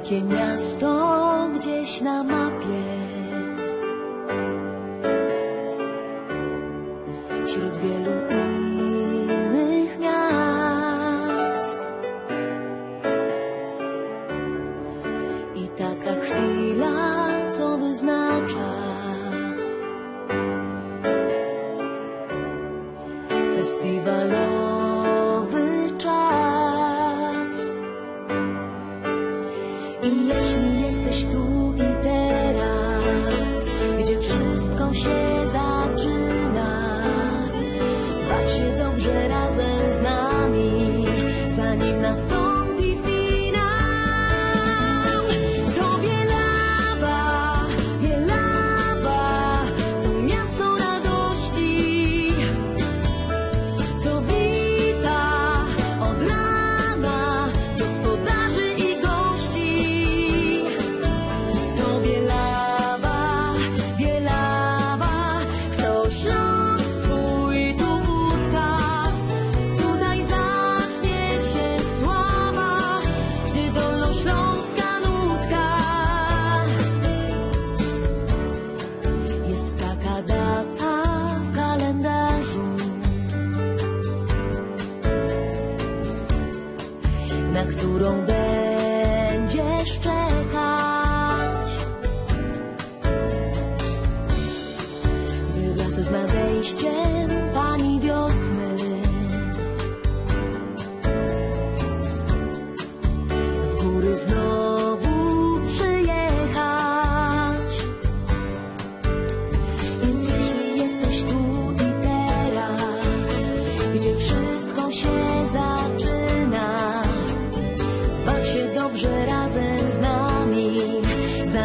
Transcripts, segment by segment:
takie miasto gdzieś na mapie. Wśród wielu innych miast. I taka chwila. need no na którą będziesz czekać. Wygasa na wejście.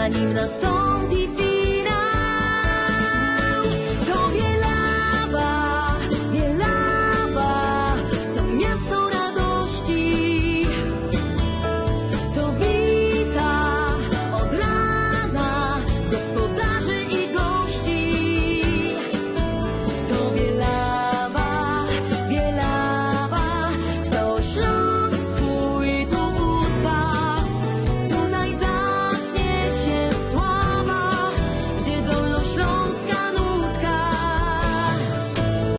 malignas